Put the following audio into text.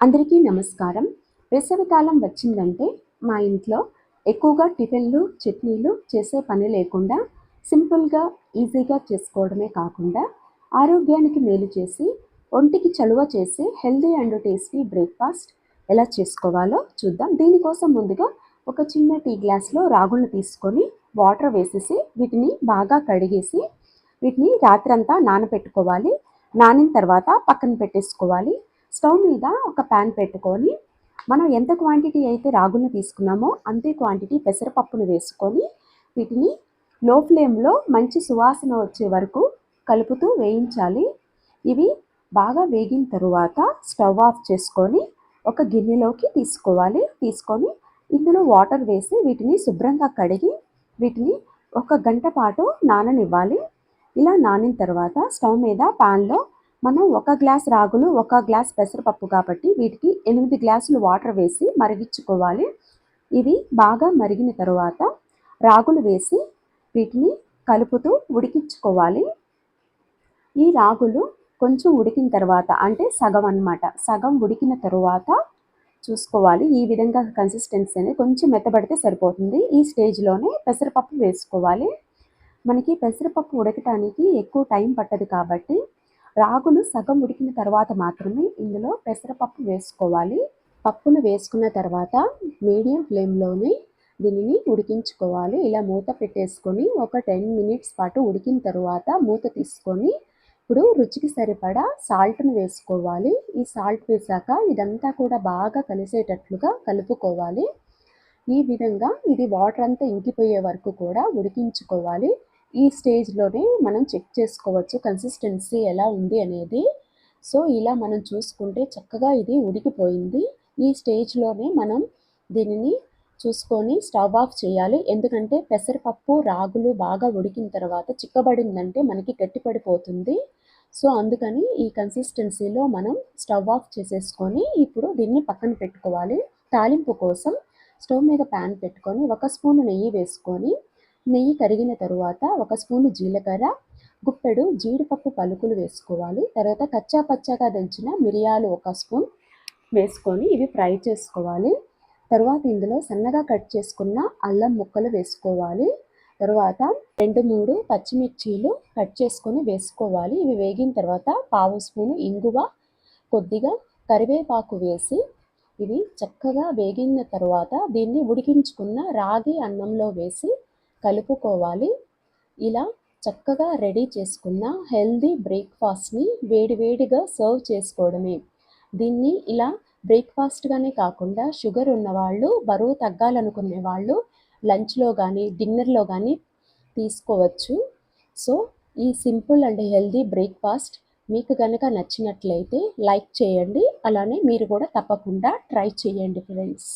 అందరికీ నమస్కారం. వేసవికాలం వచ్చిందంటే మా ఇంట్లో ఎక్కువగా టిఫిన్లు చట్నీలు చేసే పని లేకుండా సింపుల్గా ఈజీగా చేసుకోవడమే కాకుండా ఆరోగ్యానికి మేలు చేసి ఒంటికి చలువ చేసి హెల్దీ అండ్ టేస్టీ బ్రేక్ఫాస్ట్ ఎలా చేసుకోవాలో చూద్దాం. దీనికోసం ముందుగా ఒక చిన్న టీ గ్లాస్లో రాగులను తీసుకొని వాటర్ వేసేసి వీటిని బాగా కడిగేసి వీటిని రాత్రంతా నానబెట్టుకోవాలి. నానిన తర్వాత పక్కన పెట్టేసుకోవాలి. స్టవ్ మీద ఒక ప్యాన్ పెట్టుకొని మనం ఎంత క్వాంటిటీ అయితే రాగులను తీసుకున్నామో అంతే క్వాంటిటీ పెసరపప్పును వేసుకొని వీటిని లో ఫ్లేమ్లో మంచి సువాసన వచ్చే వరకు కలుపుతూ వేయించాలి. ఇవి బాగా వేగిన తరువాత స్టవ్ ఆఫ్ చేసుకొని ఒక గిన్నెలోకి తీసుకోవాలి. తీసుకొని ఇందులో వాటర్ వేసి వీటిని శుభ్రంగా కడిగి వీటిని ఒక గంట పాటు నాననివ్వాలి. ఇలా నానిన తర్వాత స్టవ్ మీద పాన్లో మనం ఒక గ్లాస్ రాగులు ఒక గ్లాస్ పెసరపప్పు కాబట్టి వీటికి ఎనిమిది గ్లాసులు వాటర్ వేసి మరిగించుకోవాలి. ఇవి బాగా మరిగిన తరువాత రాగులు వేసి వీటిని కలుపుతూ ఉడికించుకోవాలి. ఈ రాగులు కొంచెం ఉడికిన తర్వాత అంటే సగం అనమాట సగం ఉడికిన తరువాత చూసుకోవాలి. ఈ విధంగా కన్సిస్టెన్సీ అనేది కొంచెం మెత్తబడితే సరిపోతుంది. ఈ స్టేజ్లోనే పెసరపప్పు వేసుకోవాలి. మనకి పెసరపప్పు ఉడకటానికి ఎక్కువ టైం పట్టదు కాబట్టి రాగులు సగం ఉడికిన తర్వాత మాత్రమే ఇందులో పెసరపప్పు వేసుకోవాలి. పప్పును వేసుకున్న తర్వాత మీడియం ఫ్లేమ్లోనే దీనిని ఉడికించుకోవాలి. ఇలా మూత పెట్టేసుకొని ఒక టెన్ మినిట్స్ పాటు ఉడికిన తర్వాత మూత తీసుకొని ఇప్పుడు రుచికి సరిపడా సాల్ట్ను వేసుకోవాలి. ఈ సాల్ట్ వేసాక ఇదంతా కూడా బాగా కలిసేటట్లుగా కలుపుకోవాలి. ఈ విధంగా ఇది వాటర్ అంతా ఇంకిపోయే వరకు కూడా ఉడికించుకోవాలి. ఈ స్టేజ్లోనే మనం చెక్ చేసుకోవచ్చు కన్సిస్టెన్సీ ఎలా ఉంది అనేది. సో ఇలా మనం చూసుకుంటే చక్కగా ఇది ఉడికిపోయింది. ఈ స్టేజ్లోనే మనం దీనిని చూసుకొని స్టవ్ ఆఫ్ చేయాలి. ఎందుకంటే పెసరపప్పు రాగులు బాగా ఉడికిన తర్వాత చిక్కబడిందంటే మనకి గట్టిపడిపోతుంది. సో అందుకని ఈ కన్సిస్టెన్సీలో మనం స్టవ్ ఆఫ్ చేసేసుకొని ఇప్పుడు దీన్ని పక్కన పెట్టుకోవాలి. తాలింపు కోసం స్టవ్ మీద ప్యాన్ పెట్టుకొని ఒక స్పూన్ నెయ్యి వేసుకొని నెయ్యి కరిగిన తరువాత ఒక స్పూను జీలకర్ర గుప్పెడు జీడిపప్పు పలుకులు వేసుకోవాలి. తర్వాత కచ్చా పచ్చగా దంచిన మిరియాలు ఒక స్పూన్ వేసుకొని ఇవి ఫ్రై చేసుకోవాలి. తర్వాత ఇందులో సన్నగా కట్ చేసుకున్న అల్లం ముక్కలు వేసుకోవాలి. తర్వాత రెండు మూడు పచ్చిమిర్చీలు కట్ చేసుకొని వేసుకోవాలి. ఇవి వేగిన తర్వాత పావు స్పూను ఇంగువ కొద్దిగా కరివేపాకు వేసి ఇవి చక్కగా వేగిన తర్వాత దీన్ని ఉడికించుకున్న రాగి అన్నంలో వేసి కలుపుకోవాలి. ఇలా చక్కగా రెడీ చేసుకున్న హెల్దీ బ్రేక్ఫాస్ట్ని వేడివేడిగా సర్వ్ చేసుకోవడమే. దీన్ని ఇలా బ్రేక్ఫాస్ట్గానే కాకుండా షుగర్ ఉన్నవాళ్ళు బరువు తగ్గాలనుకునే వాళ్ళు లంచ్లో కానీ డిన్నర్లో కానీ తీసుకోవచ్చు. సో ఈ సింపుల్ అండ్ హెల్దీ బ్రేక్ఫాస్ట్ మీకు కనుక నచ్చినట్లయితే లైక్ చేయండి. అలానే మీరు కూడా తప్పకుండా ట్రై చేయండి ఫ్రెండ్స్.